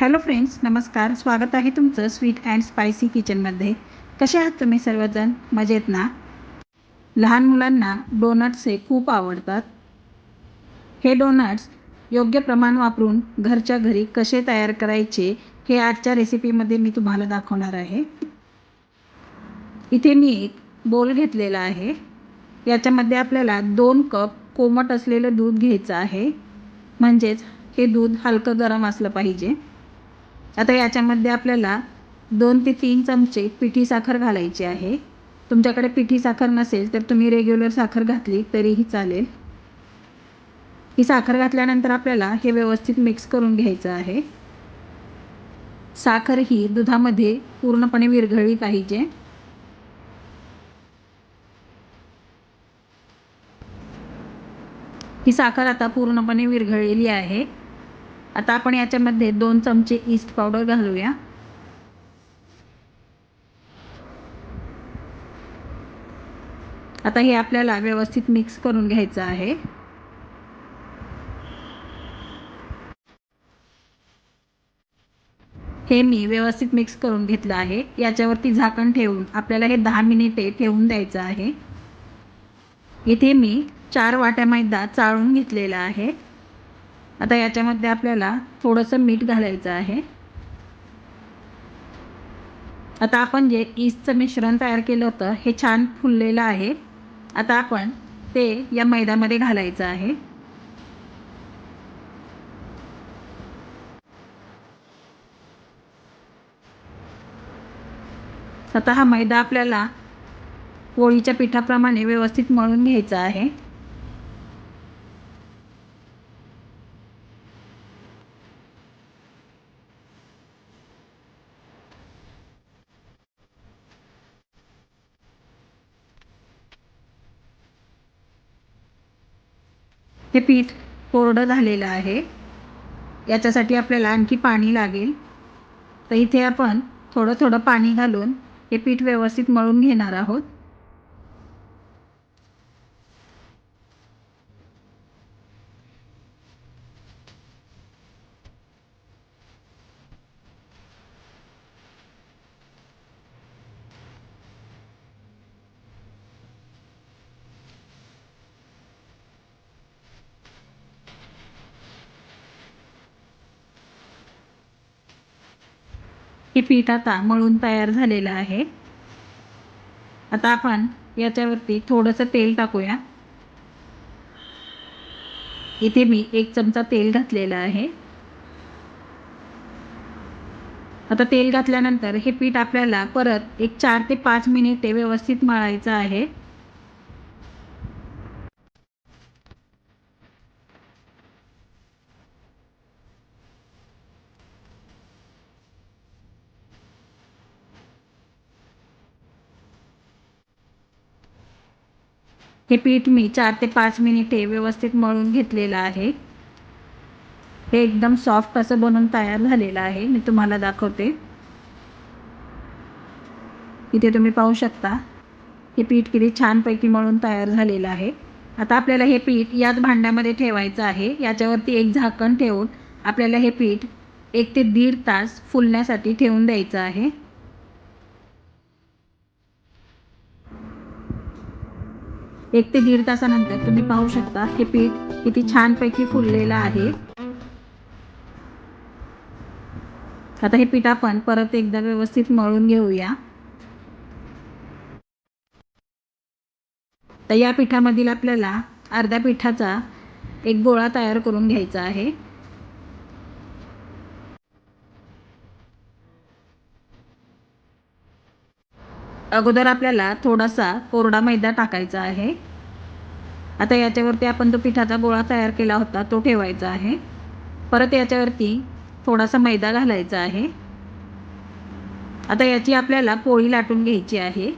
Hello friends नमस्कार. स्वागत आहे तुमचं स्वीट अँड स्पायसी किचनमध्ये. कसे आहात तुम्ही सर्वजण? मजेत ना? लहान मुलांना डोनट्स हे खूप आवडतात. हे डोनट्स योग्य प्रमाण वापरून घरच्या घरी कसे तयार करायचे हे आजच्या रेसिपीमध्ये मी तुम्हाला दाखवणार आहे. इथे मी एक बोल घेतलेला आहे. याच्यामध्ये आपल्याला दोन कप कोमट असलेलं दूध घ्यायचं आहे. म्हणजेच हे दूध हलकं गरम असलं पाहिजे. आता याच्यामध्ये आपल्याला दोन ते तीन चमचे पिठी साखर घालायची आहे. तुमच्याकडे पिठी साखर नसेल तर तुम्ही रेग्युलर साखर घातली तरीही चालेल. ही साखर घातल्यानंतर आपल्याला हे व्यवस्थित मिक्स करून घ्यायचं आहे. साखर ही दुधामध्ये पूर्णपणे विरघळली पाहिजे. ही साखर आता पूर्णपणे विरघळलेली आहे. आता आपण याच्यामध्ये दोन चमचे ईस्ट पावडर घालूया. आता हे आपल्याला व्यवस्थित मिक्स करून घ्यायचं आहे. हे मी व्यवस्थित मिक्स करून घेतलं आहे. याच्यावरती झाकण ठेवून आपल्याला हे दहा मिनिटे ठेवून द्यायचं आहे. इथे मी चार वाट्या मैदा चाळून घेतलेला आहे. आता याच्यामध्ये आपल्याला थोडंसं मीठ घालायचं आहे. आता आपण जे ईस्टचं मिश्रण तयार केलं होतं हे छान फुललेलं आहे. आता आपण ते या मैद्यामध्ये घालायचं आहे. आता हा मैदा आपल्याला पोळीच्या पिठाप्रमाणे व्यवस्थित मळून घ्यायचा आहे. हे पीठ कोरडं झालेलं आहे. याच्यासाठी आपल्याला आणखी पाणी लागेल. तर इथे आपण थोडं थोडं पाणी घालून हे पीठ व्यवस्थित मळून घेणार आहोत. हे पीठ आता मळून तयार झालेलं आहे. आता आपण याच्यावरती थोडंसं तेल टाकूया. इथे मी एक चमचा तेल घातलेलं आहे. आता तेल घातल्यानंतर हे पीठ आपल्याला परत एक चार ते पाच मिनिटे व्यवस्थित मळायचं आहे. हे पीठ मी चार ते पाच मिनिटे व्यवस्थित मळून घेतलेलं आहे. हे एकदम सॉफ्ट असं बनून तयार झालेलं आहे. मी तुम्हाला दाखवते. इथे तुम्ही पाहू शकता. हे पीठ किती छानपैकी मळून तयार झालेलं आहे. आता आपल्याला हे पीठ याच भांड्यामध्ये ठेवायचं आहे. याच्यावरती एक झाकण ठेवून आपल्याला हे पीठ एक ते दीड तास फुलण्यासाठी ठेवून द्यायचं आहे. एक ते दीड तासानंतर तुम्ही पाहू शकता हे पीठ किती छानपैकी फुललेलं आहे. आता हे पीठ आपण परत एकदा व्यवस्थित मळून घेऊया. तर या पिठामधील आपल्याला अर्ध्या पिठाचा एक गोळा तयार करून घ्यायचा आहे. अगोदर आपल्याला थोडासा कोरडा मैदा टाकायचा आहे. आता याच्यावरती आपण तो पिठाचा गोळा तयार केला होता तो ठेवायचा आहे. परत याच्यावरती थोडासा मैदा घालायचा आहे. आता याची आपल्याला पोळी लाटून घ्यायची आहे.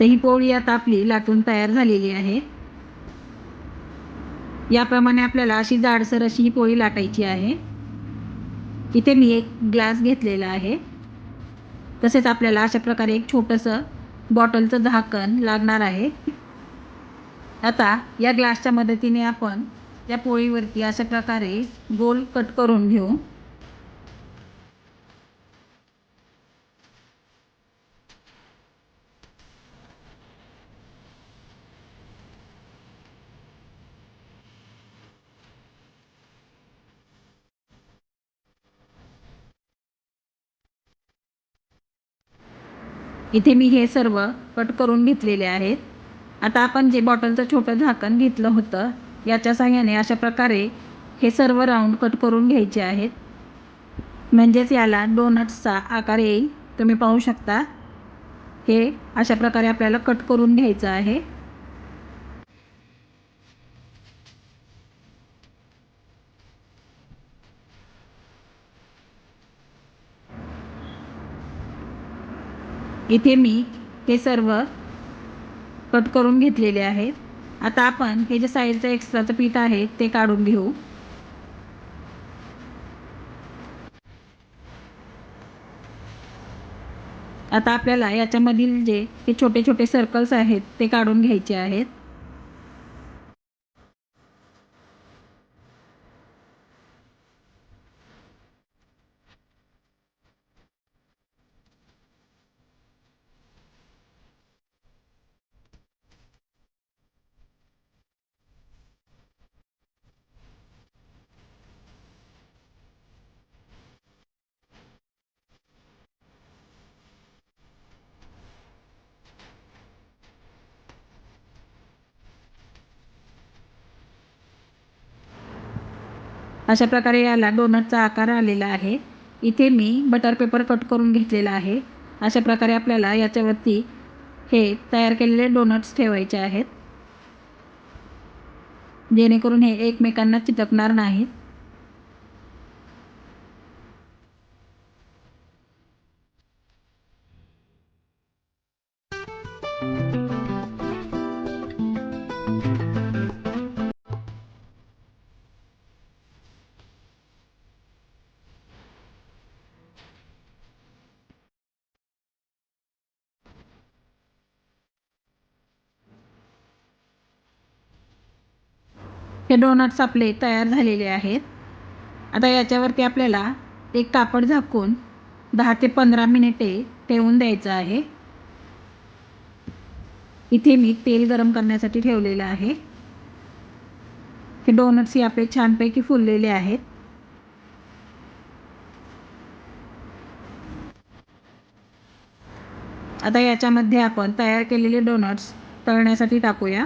तर ही पोळी आता आपली लाटून तयार झालेली आहे. याप्रमाणे आपल्याला अशी जाडसर अशी ही पोळी लाटायची आहे. इथे मी एक ग्लास घेतलेला आहे. तसेच आपल्याला अशा प्रकारे एक छोटंसं बॉटलचं झाकण लागणार आहे. आता या ग्लासच्या मदतीने आपण त्या पोळीवरती अशा प्रकारे गोल कट करून घेऊ. इथे मी हे सर्व कट करून घेतलेले आहेत. आता आपण जे बॉटलचं छोटं झाकण घेतलं होतं याच्या सहाय्याने अशा प्रकारे हे सर्व राऊंड कट करून घ्यायचे आहेत. म्हणजेच याला डोनट्सचा आकार येईल. तुम्ही पाहू शकता. हे अशा प्रकारे आपल्याला कट करून घ्यायचं आहे. इथे मी ते सर्व कट करून घेतलेले आहेत. आता आपण हे जे साईडचं एक्स्ट्राचं पीठ आहे ते काढून घेऊ. आता आपल्याला याच्यामधील जे ते छोटे छोटे सर्कल्स आहेत ते काढून घ्यायचे आहेत. अशा प्रकारे याला डोनटचा आकार आलेला आहे. इथे मी बटर पेपर कट करून घेतलेला आहे. अशा प्रकारे आपल्याला याच्यावरती हे तयार केलेले डोनट्स ठेवायचे आहेत. जेणेकरून हे एकमेकांना चिटकणार नाहीत. हे डोनट्स आपले तयार झालेले आहेत. आता याच्यावरती आपल्याला एक कापड झाकून दहा ते पंधरा मिनिटे ठेवून द्यायचं आहे. इथे मी तेल गरम करण्यासाठी ठेवलेलं आहे. हे डोनट्स हे आपले छानपैकी फुललेले आहेत. आता याच्यामध्ये आपण तयार केलेले डोनट्स तळण्यासाठी टाकूया.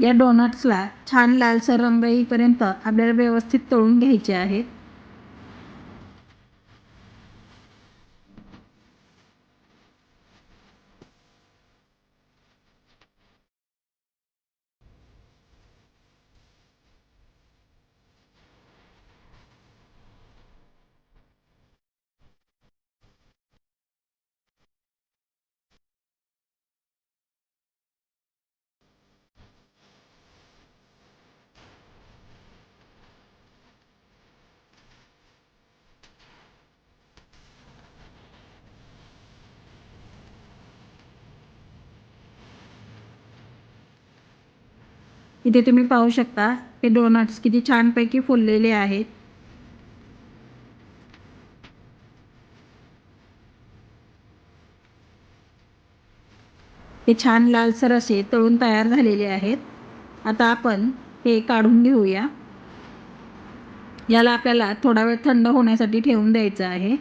या डोनट्सला छान लालसर रंग येईपर्यंत आपल्याला व्यवस्थित तळून घ्यायचे आहेत. इथे तुम्ही पाहू शकता हे डोनट्स किती छानपैकी फुललेले आहेत. हे छान लालसर असे तळून तयार झालेले आहेत. आता आपण हे काढून घेऊया. याला आपल्याला थोडा वेळ थंड होण्यासाठी ठेवून द्यायचं आहे.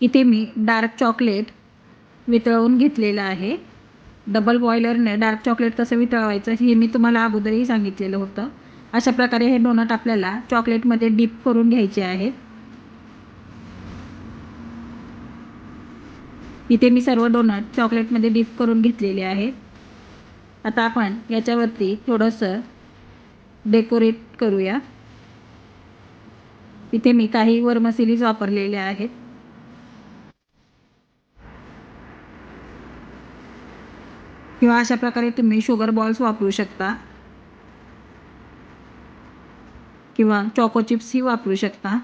इथे मी डार्क चॉकलेट वितळवून घेतलेलं आहे. डबल बॉयलरने डार्क चॉकलेट कसं वितळवायचं हे मी तुम्हाला अगोदरही सांगितलेलं होतं. अशा प्रकारे हे डोनट आपल्याला चॉकलेटमध्ये डीप करून घ्यायचे आहेत. इथे मी सर्व डोनट चॉकलेटमध्ये डीप करून घेतलेले आहेत. आता आपण याच्यावरती थोडंसं डेकोरेट करूया. इथे मी काही वरमसिलीज वापरलेल्या आहेत. किंवा अशा प्रकारे तुम्ही शुगर बॉल्स वापरू शकता. किंवा चॉको चिप्सही वापरू शकता.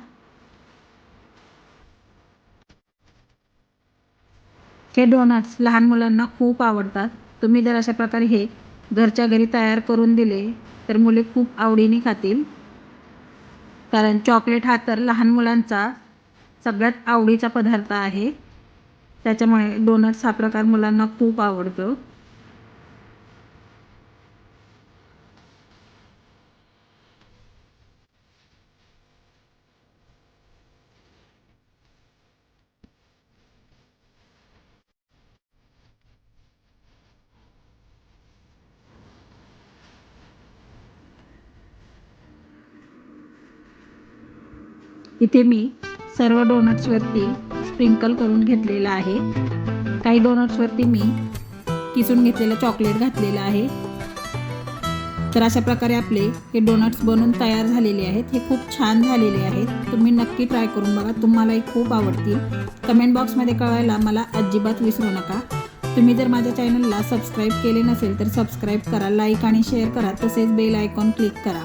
हे डोनट्स लहान मुलांना खूप आवडतात. तुम्ही जर अशा प्रकारे हे घरच्या घरी तयार करून दिले तर मुले खूप आवडीने खातील. कारण चॉकलेट हा तर लहान मुलांचा सगळ्यात आवडीचा पदार्थ आहे. त्याच्यामुळे डोनट्स हा प्रकार मुलांना खूप आवडतो. इथे मी सर्व डोनट्सवरती स्प्रिंकल करून घेतलेलं आहे. काही डोनट्सवरती मी किसून घेतलेलं चॉकलेट घातलेलं आहे. तर अशा प्रकारे आपले हे डोनट्स बनून तयार झालेले आहेत. हे खूप छान झालेले आहेत. तुम्ही नक्की ट्राय करून बघा. तुम्हालाही खूप आवडतील. कमेंट बॉक्समध्ये कळवायला मला अजिबात विसरू नका. तुम्ही जर माझ्या चॅनलला सबस्क्राईब केले नसेल तर सबस्क्राईब करा लाईक आणि शेअर करा. तसेच बेल आयकॉन क्लिक करा.